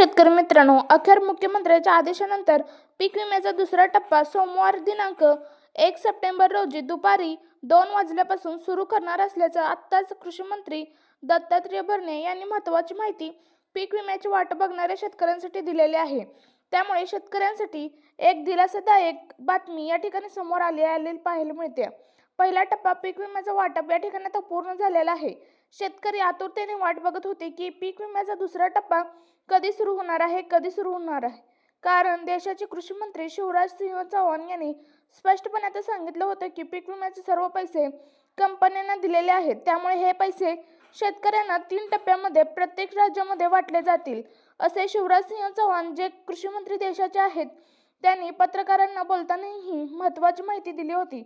शेतकरी मित्रांनो अखेर मुख्यमंत्र्यांच्या आदेशानंतर पीक विम्याचा दुसरा टप्पा सोमवार दिनांक एक सप्टेंबर रोजी दुपारी दोन वाजल्यापासून सुरू करणार असल्याचं आत्ताच कृषी मंत्री दत्तात्रय भरणे यांनी महत्त्वाची माहिती पीक विम्याची वाट बघणाऱ्या शेतकऱ्यांसाठी दिलेली आहे. त्यामुळे शेतकऱ्यांसाठी एक दिलासादायक बातमी या ठिकाणी समोर आली आलेली पाहायला मिळते. पहिला टप्पा पीक विम्याचा वाटप या ठिकाणी आता पूर्ण झालेला आहे. शेतकरी आतुरतेने वाट बघत होते की पीक विम्याचा दुसरा टप्पा कधी सुरू होणार आहे कधी सुरू होणार आहे? कारण देशाचे कृषी मंत्री शिवराज सिंह चौहान यांनी स्पष्टपणे आता सांगितलं होतं की पीक विम्याचे सर्व पैसे कंपन्यांना दिलेले आहेत. त्यामुळे हे पैसे शेतकऱ्यांना तीन टप्प्यामध्ये प्रत्येक राज्यामध्ये वाटले जातील असे शिवराज सिंह चौहान जे कृषी मंत्री देशाचे आहेत त्यांनी पत्रकारांना बोलतानाही महत्त्वाची माहिती दिली होती.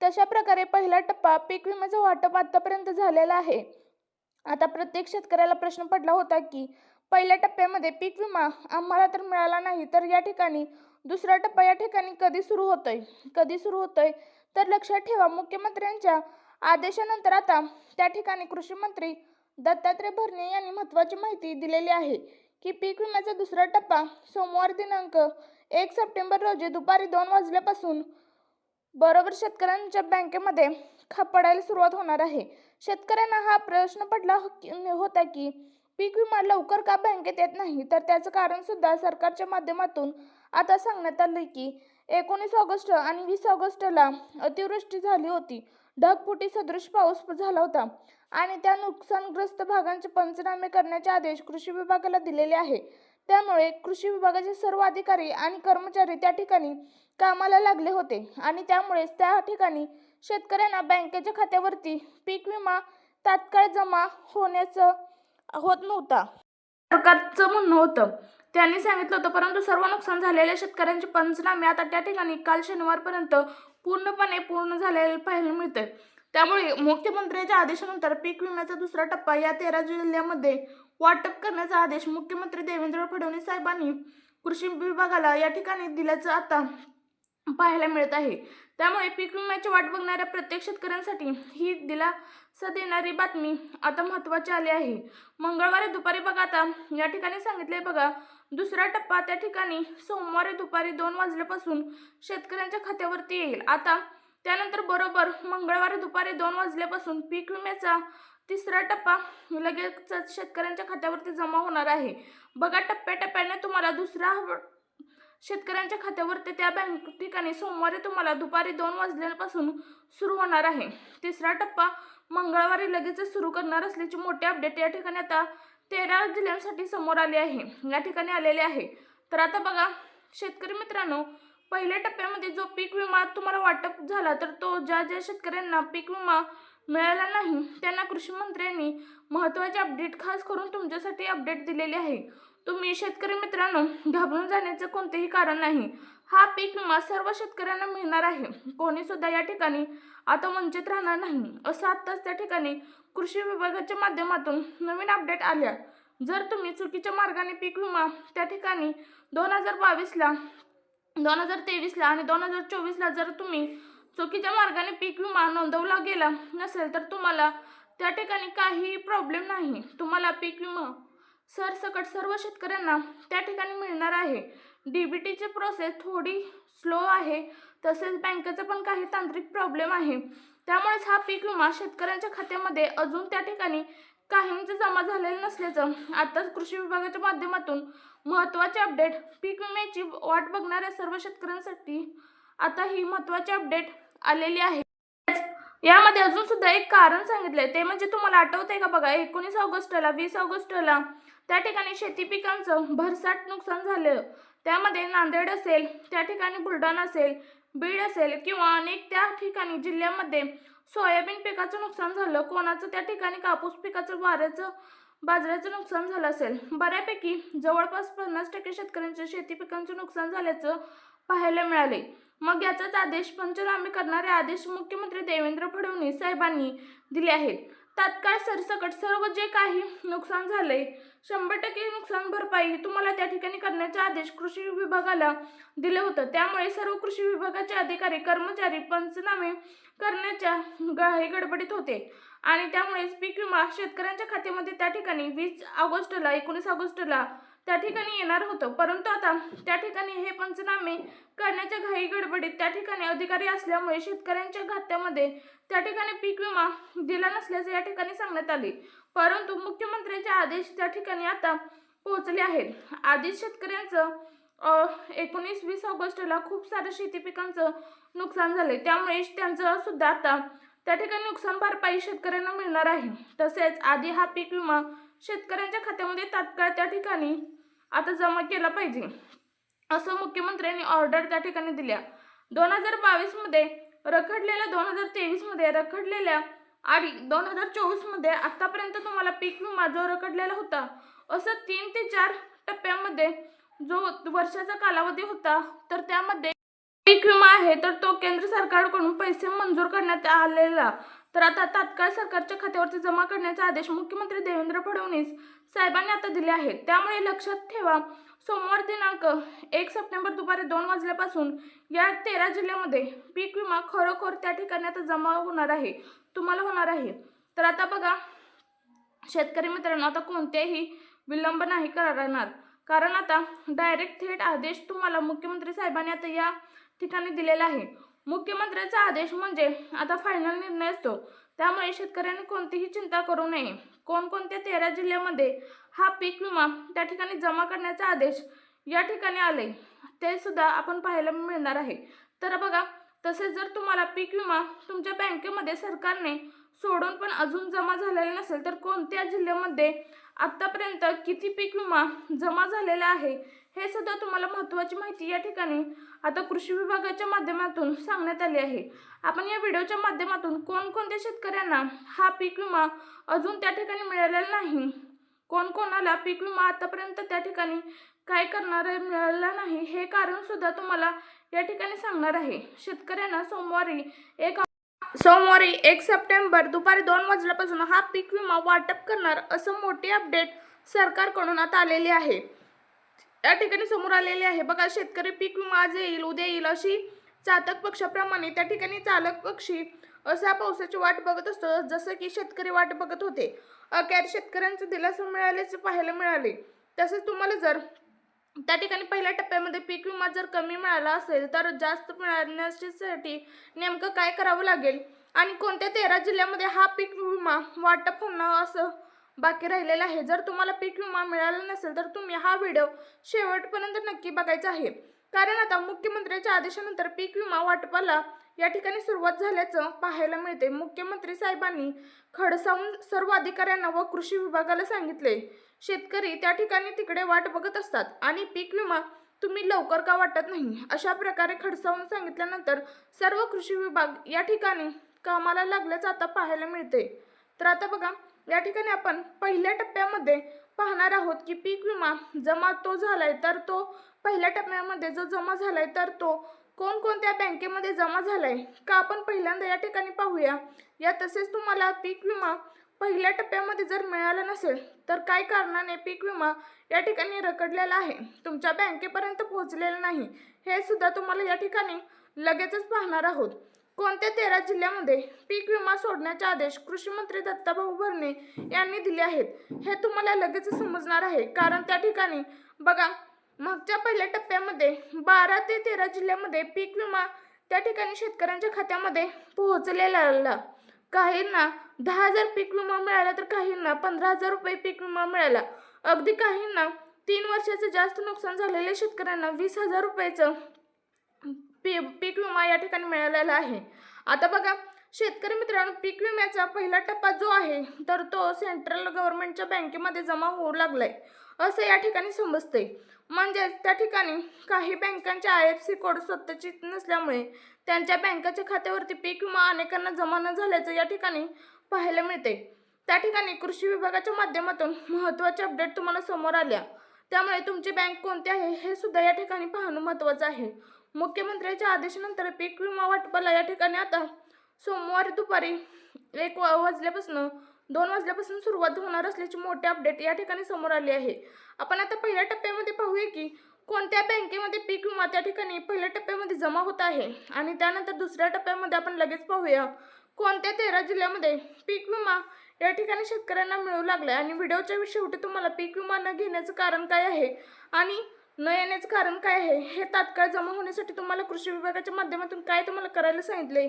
तशा प्रकारे पहिला टप्पा पीक विम्याचं वाटप आतापर्यंत झालेला आहे. आता प्रत्येक शेतकऱ्याला प्रश्न पडला होता की पहिल्या टप्प्यामध्ये पीक विमा आम्हाला तर मिळाला नाही. तर या ठिकाणी दुसरा टप्पा या ठिकाणी कधी सुरू होतोय? कधी सुरू होतोय? तर लक्षात ठेवा मुख्यमंत्र्यांच्या आदेशानंतर आता त्या ठिकाणी कृषी मंत्री दत्तात्रय भरणे यांनी महत्त्वाची माहिती दिलेली आहे की पीक विम्याचा दुसरा टप्पा सोमवार दिनांक एक सप्टेंबर रोजी दुपारी दोन वाजल्यापासून बरोबर शेतकऱ्यांच्या बँकेमध्ये खपडायला सुरुवात होणार आहे. शेतकऱ्यांना हा प्रश्न पडला हो- होता की पीक विमा लवकर का बँकेत येत नाही? तर त्याचं कारण सुद्धा सरकारच्या माध्यमातून आता सांगण्यात आलं की एकोणीस ऑगस्ट आणि वीस ऑगस्टला अतिवृष्टी झाली होती. ढगफुटी सदृश पाऊस झाला होता आणि त्या नुकसानग्रस्त भागांचे पंचनामे करण्याचे आदेश कृषी विभागाला दिलेले आहे. त्यामुळे कृषी विभागाचे सर्व अधिकारी आणि कर्मचारी त्या ठिकाणी कामाला लागले होते आणि त्यामुळेच त्या ठिकाणी शेतकऱ्यांना बँकेच्या खात्यावरती पीक विमा तात्काळ जमा होण्याचं होत नव्हता. सरकारचं म्हणणं होतं. त्यांनी सांगितलं होतं परंतु सर्व नुकसान झालेल्या शेतकऱ्यांचे पंचनामे आता त्या ठिकाणी काल शनिवारपर्यंत पूर्णपणे पूर्ण झालेले पाहायला मिळते त्यामुळे मुख्यमंत्र्यांच्या आदेशानंतर पीक विम्याचा दुसरा टप्पा या तेरा जिल्ह्यामध्ये वाटप करण्याचा आदेश मुख्यमंत्री देवेंद्र फडणवीस साहेबांनी कृषी विभागाला या ठिकाणी दिल्याचं आता पाहायला मिळत आहे. त्यामुळे पीक विम्याची वाट बघणाऱ्या प्रत्येक शेतकऱ्यांसाठी ही दिला दिलासा देणारी बातमी आता महत्त्वाची आली आहे. मंगळवारी दुपारी बघा आता या ठिकाणी सांगितले बघा दुसरा टप्पा त्या ठिकाणी सोमवारी दुपारी दोन वाजल्यापासून शेतकऱ्यांच्या खात्यावरती येईल. आता त्यानंतर बरोबर मंगळवारी दुपारी दोन वाजल्यापासून पीक विम्याचा तिसरा टप्पा लगेचच शेतकऱ्यांच्या खात्यावरती जमा होणार आहे. बघा टप्प्याटप्प्याने तुम्हाला दुसरा शेतकऱ्यांच्या खात्यावरती त्या बँक ठिकाणी सोमवारी तुम्हाला दुपारी दोन वाजल्यापासून सुरू होणार आहे. तिसरा टप्पा मंगळवारी लगेचच सुरू करणार असल्याची मोठी अपडेट या ठिकाणी आता तेरा जिल्ह्यांसाठी समोर आले आहे. या ठिकाणी आलेले आहे. तर आता बघा शेतकरी मित्रांनो पहिल्या टप्प्यामध्ये जो पीक विमा तुम्हाला वाटप झाला तर तो ज्या ज्या शेतकऱ्यांना पीक विमा मिळाला नाही त्यांना कृषी मंत्र्यांनी महत्त्वाचे अपडेट खास करून तुमच्यासाठी अपडेट दिलेले आहे. तुम्ही शेतकरी मित्रांनो घाबरून जाण्याचं कोणतेही कारण नाही. हा पीक विमा सर्व शेतकऱ्यांना मिळणार आहे. कोणी सुद्धा या ठिकाणी आता वंचित राहणार नाही. असं आत्ताच त्या ठिकाणी कृषी विभागाच्या माध्यमातून नवीन अपडेट आल्या. जर तुम्ही चुकीच्या मार्गाने पीक विमा त्या ठिकाणी दोन हजार बावीसला दोन हजार तेवीसला आणि दोन हजार चोवीसला जर तुम्ही चुकीच्या मार्गाने पीक विमा नोंदवला गेला नसेल तर तुम्हाला त्या ठिकाणी काही प्रॉब्लेम नाही. तुम्हाला पीक विमा सरसकट सर्व शेतकऱ्यांना त्या ठिकाणी मिळणार आहे. डी बी टीची प्रोसेस थोडी स्लो आहे. तसेच बँकेचा पण काही तांत्रिक प्रॉब्लेम आहे. त्यामुळेच हा पीक विमा शेतकऱ्यांच्या खात्यामध्ये अजून त्या ठिकाणी काहींचं जमा झालेलं नसल्याचं आताच कृषी विभागाच्या माध्यमातून महत्त्वाचे अपडेट पीक विम्याची वाट बघणाऱ्या सर्व शेतकऱ्यांसाठी आता ही महत्त्वाची अपडेट आलेली आहे. यामध्ये अजून सुद्धा एक कारण सांगितलंय. ते म्हणजे तुम्हाला आठवतंय का बघा एकोणीस ऑगस्टला वीस ऑगस्टला त्या ठिकाणी शेती पिकांचं भरसाट नुकसान झालं. त्यामध्ये नांदेड असेल त्या ठिकाणी बुलढाणा असेल बीड असेल किंवा अनेक त्या ठिकाणी जिल्ह्यामध्ये सोयाबीन पिकाचं नुकसान झालं कोणाचं त्या ठिकाणी कापूस पिकाचं वाऱ्याचं बाजऱ्याचं नुकसान झालं असेल. बऱ्यापैकी जवळपास पन्नास टक्के शेतकऱ्यांच्या शेती पिकांचं नुकसान झाल्याचं पाहायला मिळाले. मग याचाच आदेश पंचनामे करणारे आदेश मुख्यमंत्री देवेंद्र फडणवीस साहेबांनी दिले आहेत. तात्काळ सरसकट सर्व जे काही नुकसान झालंय शंभर टक्के नुकसान भरपाई तुम्हाला त्या ठिकाणी करण्याचे आदेश कृषी विभागाला दिले होतं. त्यामुळे सर्व कृषी विभागाचे अधिकारी कर्मचारी पंचनामे करण्याच्या ग- गडबडीत होते. आणि त्यामुळेच पीक विमा शेतकऱ्यांच्या खात्यामध्ये त्या ठिकाणी वीस ऑगस्टला एकोणीस ऑगस्टला त्या ठिकाणी येणार होतं. परंतु आता त्या ठिकाणी हे पंचनामे करण्याच्या घाई गडबडीत त्या ठिकाणी अधिकारी असल्यामुळे शेतकऱ्यांच्या खात्यामध्ये त्या ठिकाणी पीक विमा दिला नसल्याचे या ठिकाणी सांगण्यात आले. परंतु मुख्यमंत्र्यांचे आदेश त्या ठिकाणी आता पोहोचले आहेत. आधीच शेतकऱ्यांचं एकोणीस वीस ऑगस्टला खूप सारं शेती पिकांचं नुकसान झाले त्यामुळे त्यांचं सुद्धा आता त्या ठिकाणी नुकसान भरपाई शेतकऱ्यांना मिळणार आहे. तसेच आधी हा पीक विमा शेतकऱ्यांच्या खात्यामध्ये तात्काळ त्या ठिकाणी आता जमा केला पाहिजे. असं मुख्यमंत्र्यांनी ऑर्डर त्या ठिकाणी दिल्या. दोन हजार बावीसमध्ये रखडलेल्या दोन हजार तेवीसमध्ये रखडलेल्या आणि दोन हजार चोवीसमध्ये आत्तापर्यंत तुम्हाला पीक विमा जो रखडलेला होता असं तीन ते चार टप्प्यामध्ये जो वर्षाचा कालावधी होता तर त्यामध्ये पीक विमा आहे तर तो केंद्र सरकारकडून पैसे मंजूर करण्यात आलेला. तर आता तात्काळ सरकारच्या खात्यावरती जमा करण्याचे आदेश मुख्यमंत्री देवेंद्र फडणवीस साहेबांनी आता दिले आहेत. त्यामुळे लक्षात ठेवा सोमवार दिनांक एक सप्टेंबर दुपारी दोन वाजल्यापासून या तेरा जिल्ह्यामध्ये पीक विमा खरोखर त्या ठिकाणी आता जमा होणार आहे. तुम्हाला होणार आहे. तर आता बघा शेतकरी मित्रांनो आता कोणतेही विलंब नाही करणार. कारण आता डायरेक्ट थेट आदेश तुम्हाला मुख्यमंत्री साहेबांनी आता या ठिकाणी दिलेला आहे. मुख्यमंत्र्यांचा आदेश म्हणजे आता फायनल निर्णय असतो. त्यामुळे शेतकऱ्यांनी कोणतीही चिंता करू नये. कोणकोणत्या तेरा जिल्ह्यामध्ये हा पीक विमा त्या ठिकाणी जमा करण्याचा आदेश या ठिकाणी आले ते सुद्धा आपण पाहायला मिळणार आहे. तर बघा तसेच जर तुम्हाला पीक विमा तुमच्या बँकेमध्ये सरकारने सोडून पण अजून जमा झालेला नसेल तर कोणत्या जिल्ह्यामध्ये आत्तापर्यंत किती पीक विमा जमा झालेला आहे हे सुद्धा तुम्हाला महत्त्वाची माहिती या ठिकाणी आता कृषी विभागाच्या माध्यमातून सांगण्यात आली आहे. आपण या व्हिडिओच्या माध्यमातून कोणकोणत्या शेतकऱ्यांना हा पीक विमा अजून त्या ठिकाणी मिळालेला नाही? कोण कोणाला पीक विमा आतापर्यंत त्या ठिकाणी काय करणार आहे मिळालेला नाही? हे कारण सुद्धा तुम्हाला या ठिकाणी सांगणार आहे. शेतकऱ्यांना सोमवारी एक सोमवारी एक सप्टेंबर दुपारी दोन वाजल्यापासून हा पीक विमा वाटप करणार असं मोठी अपडेट सरकारकडून आता आलेली आहे. या ठिकाणी समोर आलेले आहे. बघा शेतकरी पीक विमा आज येईल उद्या येईल अशी चातक पक्षाप्रमाणे त्या ठिकाणी चालक पक्षी असा पावसाची वाट बघत असतो. जसं की शेतकरी वाट बघत होते. अखेर शेतकऱ्यांचं दिलासा मिळाल्याचे पाहायला मिळाले. तसेच तुम्हाला जर त्या ठिकाणी पहिल्या टप्प्यामध्ये पीक विमा जर कमी मिळाला असेल तर जास्त मिळण्यासाठी नेमकं काय करावं लागेल? आणि कोणत्या तेरा जिल्ह्यामध्ये हा पीक विमा वाटप होणं असं बाकी राहिलेलं आहे. जर तुम्हाला पीक विमा मिळाला नसेल तर तुम्ही हा व्हिडिओ शेवटपर्यंत नक्की बघायचा आहे. कारण आता मुख्यमंत्र्यांच्या आदेशानंतर पीक विमा वाटपाला या ठिकाणी सुरुवात झाल्याचं पाहायला मिळते. मुख्यमंत्री साहेबांनी खडसावून सर्व अधिकाऱ्यांना व कृषी विभागाला सांगितले शेतकरी त्या ठिकाणी तिकडे वाट बघत असतात आणि पीक विमा तुम्ही लवकर का वाटत नाही? अशा प्रकारे खडसावून सांगितल्यानंतर सर्व कृषी विभाग या ठिकाणी कामाला लागल्याचं आता पाहायला मिळते. तर आता बघा या ठिकाणी आपण पहिल्या टप्प्यामध्ये पाहणार आहोत की पीक विमा जमा तो झालाय तर तो पहिल्या टप्प्यामध्ये जो जमा झालाय तर तो कोणकोणत्या बँकेमध्ये जमा झालाय का आपण पहिल्यांदा या ठिकाणी पाहूया. या तसेच तुम्हाला पीक विमा पहिल्या टप्प्यामध्ये जर मिळाला नसेल तर काय कारणाने पीक विमा या ठिकाणी रखडलेला आहे? तुमच्या बँकेपर्यंत पोहोचलेला नाही. हे सुद्धा तुम्हाला या ठिकाणी लगेचच पाहणार आहोत. कोणत्या तेरा जिल्ह्यामध्ये पीक विमा सोडण्याचे आदेश कृषी मंत्री दत्ताभाऊ भरणे यांनी दिले आहेत? हे तुम्हाला लगेच समजणार आहे. कारण त्या ठिकाणी बघा मागच्या पहिल्या टप्प्यामध्ये बारा ते तेरा जिल्ह्यामध्ये पीक विमा त्या ठिकाणी शेतकऱ्यांच्या खात्यामध्ये पोहोचलेला काहींना दहा हजार पीक विमा मिळाला तर काहींना पंधरा हजार रुपये पीक विमा मिळाला. अगदी काहींना तीन वर्षाचं जास्त नुकसान झालेल्या शेतकऱ्यांना वीस हजार रुपयाचं पी पीक विमा या ठिकाणी मिळालेला आहे. आता बघा शेतकरी मित्रांनो पीक विम्याचा पहिला टप्पा जो आहे तर तो सेंट्रल गव्हर्नमेंटच्या बँकेमध्ये जमा होऊ लागलाय असं या ठिकाणी समजते म्हणजेच त्या ठिकाणी काही बँकांचे आय एफ सी कोड स्वतःची नसल्यामुळे त्यांच्या बँकाच्या खात्यावरती पीक विमा अनेकांना जमा न झाल्याचं या ठिकाणी पाहायला मिळते त्या ठिकाणी कृषी विभागाच्या माध्यमातून महत्त्वाचे अपडेट तुम्हाला समोर आल्या. त्यामुळे तुमची बँक कोणती आहे हे सुद्धा या ठिकाणी पाहणं महत्त्वाचं आहे. मुख्यमंत्र्यांच्या आदेशानंतर पीक विमा वाटपाला या ठिकाणी आता सोमवारी दुपारी एक वा वाजल्यापासून दोन वाजल्यापासून सुरुवात होणार असल्याची मोठी अपडेट या ठिकाणी समोर आली आहे. आपण आता पहिल्या टप्प्यामध्ये पाहूया की कोणत्या बँकेमध्ये पीक विमा त्या ठिकाणी पहिल्या टप्प्यामध्ये जमा होत आहे? आणि त्यानंतर दुसऱ्या टप्प्यामध्ये आपण लगेच पाहूया कोणत्या तेरा जिल्ह्यामध्ये पीक विमा या ठिकाणी शेतकऱ्यांना मिळू लागलाय? आणि व्हिडिओच्या शेवटी तुम्हाला पीक विमा न घेण्याचं कारण काय आहे? आणि न येण्याचं कारण काय आहे? हे तात्काळ जमा होण्यासाठी तुम्हाला कृषी विभागाच्या माध्यमातून काय तुम्हाला करायला सांगितले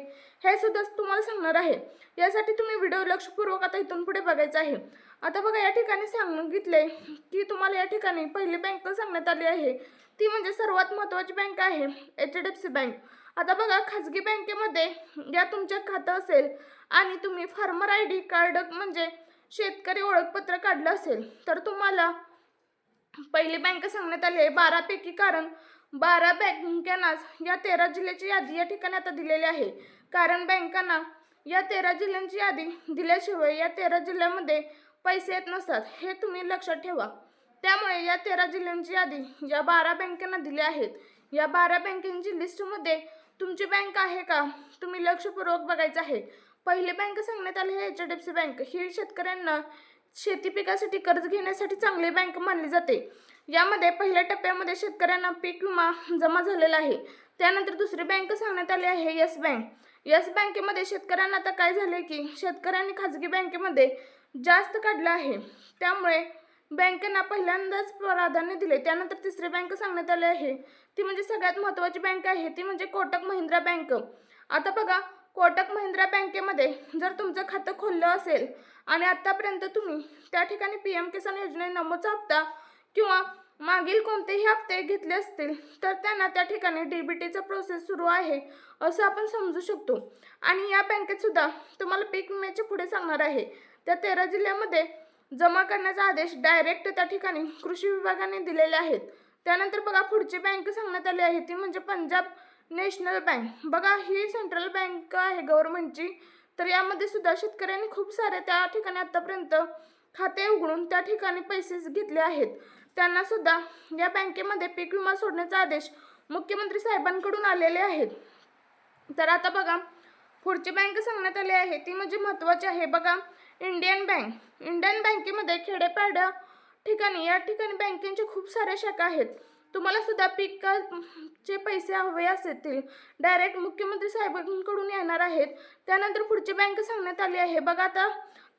हे सुद्धा तुम्हाला सांगणार आहे. यासाठी तुम्ही व्हिडिओ लक्षपूर्वक आता इथून पुढे बघायचा आहे. आता बघा या ठिकाणी सांगितले की तुम्हाला या ठिकाणी पहिली बँक सांगण्यात आली आहे. ती म्हणजे सर्वात महत्त्वाची बँक आहे H D F C bank आता बघा खाजगी बँकेमध्ये या तुमच्या खातं असेल आणि तुम्ही फार्मर आय डी कार्ड म्हणजे शेतकरी ओळखपत्र काढलं असेल तर तुम्हाला पहिली बँक सांगण्यात आली आहे बारापैकी कारण बारा बँकांनाच या तेरा जिल्ह्याची यादी या ठिकाणी आता दिलेली आहे. कारण बँकांना या तेरा जिल्ह्यांची यादी दिल्याशिवाय या तेरा जिल्ह्यामध्ये पैसे येत नसतात हे तुम्ही लक्षात ठेवा. त्यामुळे या तेरा जिल्ह्यांची यादी या बारा बँकांना दिली आहेत. या बारा बँकांची लिस्टमध्ये तुमची बँक आहे का? तुम्ही लक्षपूर्वक बघायचं आहे. पहिली बँक सांगण्यात आली आहे H D F C bank ही शेतकऱ्यांना शेती पिकासाठी कर्ज घेण्यासाठी चांगली बँक मानली जाते. यामध्ये पहिल्या टप्प्यामध्ये शेतकऱ्यांना पीक विमा जमा झालेला आहे. त्यानंतर दुसरी बँक सांगण्यात आली आहे येस बँक येस बँकेमध्ये शेतकऱ्यांना आता काय झाले की शेतकऱ्यांनी खाजगी बँकेमध्ये जास्त काढलं आहे. त्यामुळे बँकेना पहिल्यांदाच प्राधान्य दिले त्यानंतर तिसरी बँक सांगण्यात आली आहे. ती म्हणजे सगळ्यात महत्त्वाची बँक आहे. ती म्हणजे कोटक महिंद्रा बँक आता बघा कोटक महिंद्रा बँकेमध्ये जर तुमचं खातं खोललं असेल आणि आत्तापर्यंत तुम्ही त्या ठिकाणी पी एम किसान योजने नमोचा हप्ता किंवा मागील कोणतेही हप्ते घेतले असतील तर त्यांना त्या ठिकाणी डी बी टीचा प्रोसेस सुरू आहे असं आपण समजू शकतो. आणि या बँकेत सुद्धा तुम्हाला पीक विम्याचे पुढे सांगणार आहे. त्या तेरा जिल्ह्यामध्ये जमा करण्याचा आदेश डायरेक्ट त्या ठिकाणी कृषी विभागाने दिलेले आहेत. त्यानंतर बघा पुढची बँक सांगण्यात आली आहे ती म्हणजे पंजाब नॅशनल बँक. बघा ही सेंट्रल बँक आहे गव्हर्नमेंटची तर यामध्ये सुद्धा शेतकऱ्यांनी खूप सारे त्या ठिकाणी आत्तापर्यंत खाते उघडून त्या ठिकाणी पैसे घेतले आहेत. त्यांना सुद्धा या बँकेमध्ये पीक विमा सोडण्याचा आदेश मुख्यमंत्री साहेबांकडून आलेले आहेत. तर आता बघा पुढची बँक सांगण्यात आली आहे. ती म्हणजे महत्त्वाची आहे. बघा इंडियन बँक. इंडियन बँकेमध्ये खेडेपाड्या ठिकाणी या ठिकाणी बँकेचे खूप साऱ्या शाखा आहेत. तुम्हाला सुद्धा पिकाचे पैसे हवे असतील डायरेक्ट मुख्यमंत्री साहेबांकडून येणार आहेत. त्यानंतर पुढची बँक सांगण्यात आली आहे. बघा आता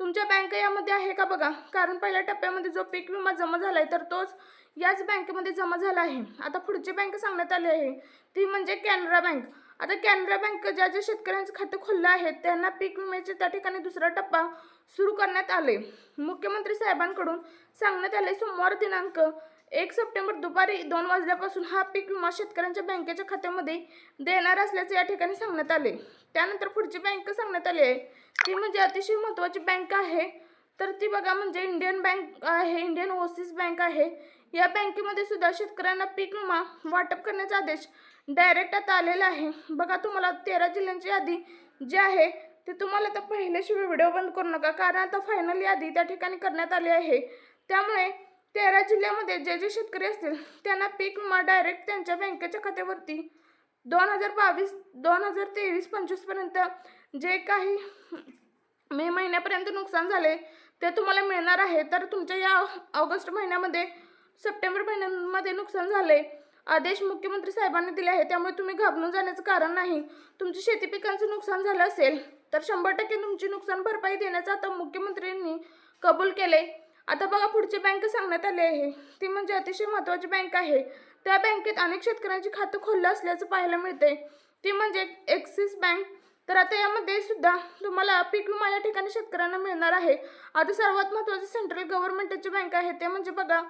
तुमच्या बँक यामध्ये आहे का बघा? कारण पहिल्या टप्प्यामध्ये जो पीक विमा जमा झाला आहे तर तोच याच बँकेमध्ये जमा झाला आहे. आता पुढची बँक सांगण्यात आली आहे. ती म्हणजे कॅनरा बँक आता कॅनरा बँक ज्या ज्या शेतकऱ्यांचं खातं खुल्लं आहे त्यांना पीक विम्याचे त्या ठिकाणी दुसरा टप्पा सुरू करण्यात आले. मुख्यमंत्री साहेबांकडून सांगण्यात आले सोमवार दिनांक एक सप्टेंबर दुपारी दोन वाजल्यापासून हा पीक विमा शेतकऱ्यांच्या बँकेच्या खात्यामध्ये देणार असल्याचे या ठिकाणी सांगण्यात आले. त्यानंतर पुढची बँक सांगण्यात आली आहे. ती म्हणजे अतिशय महत्त्वाची बँक आहे. तर ती बघा म्हणजे इंडियन बँक आहे इंडियन ओव्हरसीज बँक आहे. या बँकेमध्ये सुद्धा शेतकऱ्यांना पीक विमा वाटप करण्याचा आदेश डायरेक्ट आता आलेला आहे. बघा तुम्हाला तेरा जिल्ह्यांची यादी जी आहे ते तुम्हाला आता पहिल्याशिवाय व्हिडिओ बंद करू नका. कारण आता फायनल यादी त्या ठिकाणी करण्यात आली आहे. त्यामुळे तेरा जिल्ह्यामध्ये जे जे शेतकरी असतील त्यांना पीक विमा डायरेक्ट त्यांच्या बँकेच्या खात्यावरती. दोन हजार बावीस दोन हजार तेवीस पंचवीसपर्यंत जे काही मे महिन्यापर्यंत नुकसान झाले ते तुम्हाला मिळणार आहे. तर तुमच्या या ऑगस्ट महिन्यामध्ये सप्टेंबर महिन्यामध्ये नुकसान झाले. आदेश मुख्यमंत्री साहेबांनी दिले आहे त्यामुळे तुम्ही घाबरून जाण्याचं कारण नाही. तुमची शेती पिकांचं नुकसान झालं असेल तर शंभर टक्के तुमची नुकसान भरपाई देण्याचं आता मुख्यमंत्र्यांनी कबूल केले आता बघा पुढची बँक सांगण्यात आली आहे. ती म्हणजे अतिशय महत्त्वाची बँक आहे. त्या बँकेत अनेक शेतकऱ्यांची खातं खोललं असल्याचं पाहायला मिळते ती म्हणजे ॲक्सिस बँक तर आता यामध्ये सुद्धा तुम्हाला पीक विमा या ठिकाणी शेतकऱ्यांना मिळणार आहे. आता सर्वात महत्त्वाची सेंट्रल गव्हर्नमेंटची बँक आहे. ते म्हणजे बघा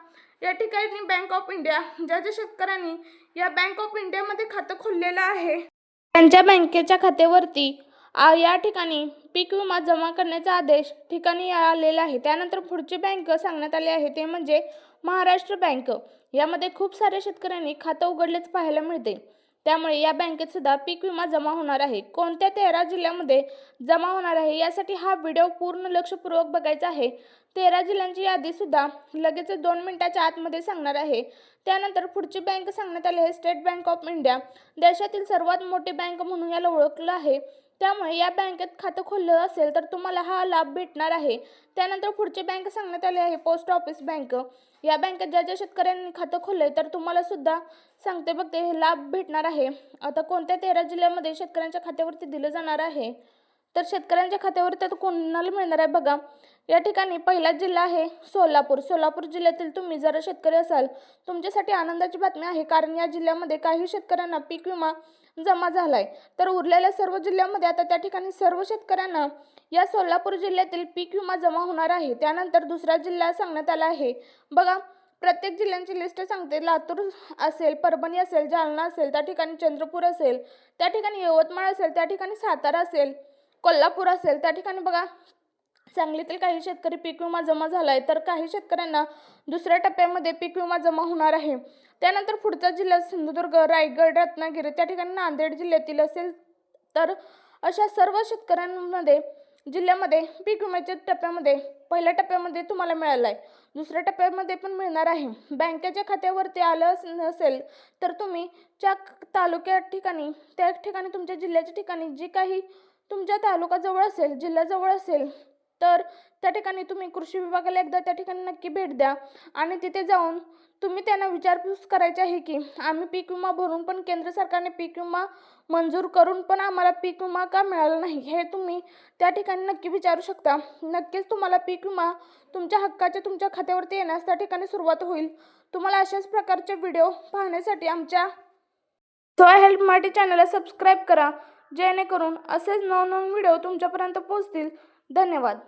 या ठिकाणी बँक ऑफ इंडिया ज्या ज्या शेतकऱ्यांनी या बँक ऑफ इंडियामध्ये खातं खोललेलं आहे त्यांच्या बँकेच्या खात्यावरती या ठिकाणी पीक विमा जमा करण्याचा आदेश ठिकाणी आलेला आहे. त्यानंतर पुढची बँक सांगण्यात आली आहे ते म्हणजे महाराष्ट्र बँक. यामध्ये खूप साऱ्या शेतकऱ्यांनी खातं उघडलेच पाहायला मिळते. त्यामुळे या बँकेत सुद्धा पीक विमा जमा होणार आहे. कोणत्या तेरा जिल्ह्यामध्ये जमा होणार आहे यासाठी हा व्हिडिओ पूर्ण लक्षपूर्वक बघायचा आहे. तेरा जिल्ह्यांची यादी सुद्धा लगेच दोन मिनिटाच्या आतमध्ये सांगणार आहे. त्यानंतर पुढची बँक सांगण्यात आली आहे स्टेट बँक ऑफ इंडिया. देशातील सर्वात मोठी बँक म्हणून याला ओळखलं आहे. त्यामुळे या बँकेत खातं खोललं असेल तर तुम्हाला हा लाभ भेटणार आहे. त्यानंतर पुढची बँक सांगण्यात आली आहे पोस्ट ऑफिस बँक. या बँकेत ज्या ज्या शेतकऱ्यांनी खातं खोललं तर तुम्हाला सुद्धा सांगते बघते हे लाभ भेटणार आहे. आता कोणत्या तेरा जिल्ह्यामध्ये शेतकऱ्यांच्या खात्यावरती दिलं जाणार आहे? तर शेतकऱ्यांच्या खात्यावरती आता कोणाला मिळणार आहे बघा? या ठिकाणी पहिला जिल्हा आहे सोलापूर. सोलापूर जिल्ह्यातील तुम्ही जर शेतकरी असाल तुमच्यासाठी आनंदाची बातमी आहे कारण या जिल्ह्यामध्ये काही शेतकऱ्यांना पीक विमा जमा झाला आहे तर उरलेल्या सर्व जिल्ह्यामध्ये आता त्या ठिकाणी सर्व शेतकऱ्यांना या सोलापूर जिल्ह्यातील पीक विमा जमा होणार आहे. त्यानंतर दुसरा जिल्हा सांगण्यात आला आहे. बघा प्रत्येक जिल्ह्यांची लिस्ट सांगते. लातूर असेल परभणी असेल जालना असेल त्या ठिकाणी चंद्रपूर असेल त्या ठिकाणी यवतमाळ असेल त्या ठिकाणी सातारा असेल कोल्हापूर असेल त्या ठिकाणी बघा सांगलीतील काही शेतकरी पीक विमा जमा झाला आहे तर काही शेतकऱ्यांना दुसऱ्या टप्प्यामध्ये पीक विमा जमा होणार आहे. त्यानंतर पुढचा जिल्हा सिंधुदुर्ग रायगड रत्नागिरी त्या ठिकाणी नांदेड जिल्ह्यातील असेल तर अशा सर्व शेतकऱ्यांमध्ये जिल्ह्यामध्ये पीक विम्याच्या टप्प्यामध्ये पहिल्या टप्प्यामध्ये तुम्हाला मिळालं आहे दुसऱ्या टप्प्यामध्ये पण मिळणार आहे. बँकेच्या खात्यावरती आलं नसेल तर तुम्ही ज्या तालुक्या ठिकाणी त्या ठिकाणी तुमच्या जिल्ह्याच्या ठिकाणी जी काही तुमच्या तालुका जवळ असेल जिल्ह्याजवळ असेल तर त्या ठिकाणी तुम्ही कृषी विभागाला एकदा त्या ठिकाणी नक्की भेट द्या. आणि तिथे जाऊन तुम्ही त्यांना विचारपूस करायची आहे की आम्ही पीक विमा भरून पण केंद्र सरकारने पीक विमा मंजूर करून पण आम्हाला पीक विमा का मिळाला नाही हे तुम्ही त्या ठिकाणी नक्की विचारू शकता. नक्कीच तुम्हाला पीक विमा तुमच्या हक्काच्या तुमच्या खात्यावरती येण्यास त्या ठिकाणी सुरुवात होईल. तुम्हाला अशाच प्रकारचे व्हिडिओ पाहण्यासाठी आमच्या सोय हेल्प मराठी चॅनलला सबस्क्राईब करा जेणेकरून असेच नवनवीन व्हिडिओ तुमच्यापर्यंत पोहोचतील. धन्यवाद.